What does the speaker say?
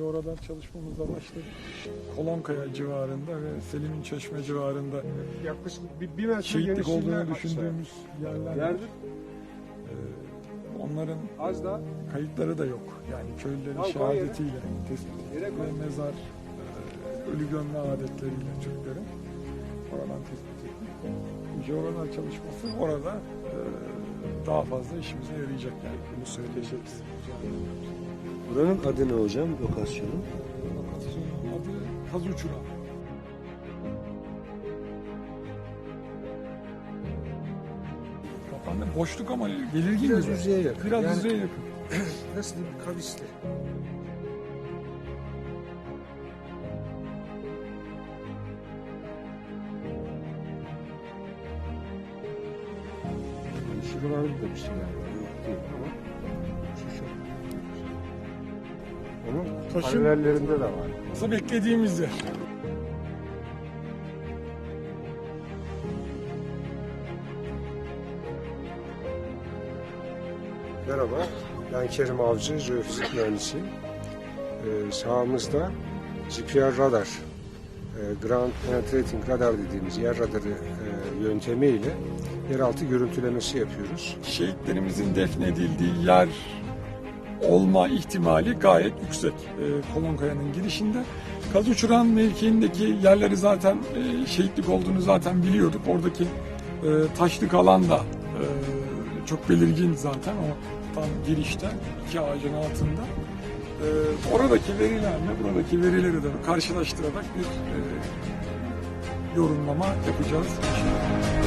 Önce oradan çalışmamıza başladık. Kolonkaya civarında ve Selim'in Çeşme civarında Yaklaşık bir, bir metre şehitlik olduğunu düşündüğümüz yerler. Yerde Ee, onların az daha kayıtları da yok. Yani köylülerin şehadetiyle tespit ve mezar e, ölü gömme adetleriyle Türklerin oradan tespit. Bu Jeoradar çalışması orada e, daha fazla işimize yarayacak yani bunu söyleyebiliriz. Buranın adı ne hocam lokasyonu? Lokasyonun adı Kazuçura. Kafanda boşluk ama belirgin Biraz gibi. yüzeye yakın. Biraz Yani- yüzeye yakın. nasıl diyeyim kavisli. Bir şeyler var. Yok değil ama şu şu. Onun Taşın- paralellerinde de var. Aslında beklediğimiz yer. Merhaba, ben Kerim Avcı, jeofizik mühendisiyim. Ee, sağımızda GPR radar, Ground Penetrating Radar dediğimiz yer radarı e, yöntemiyle yeraltı görüntülemesi yapıyoruz. Şehitlerimizin defnedildiği yer olma ihtimali gayet yüksek. Ee, Kolonkaya'nın girişinde. Kazuçuran mevkiindeki yerleri zaten e, şehitlik olduğunu zaten biliyorduk. Oradaki e, taşlık alan da e, çok belirgin zaten o tam girişte iki ağacın altında. E, oradaki verilerle buradaki verileri de karşılaştırarak bir e, yorumlama yapacağız. inşallah.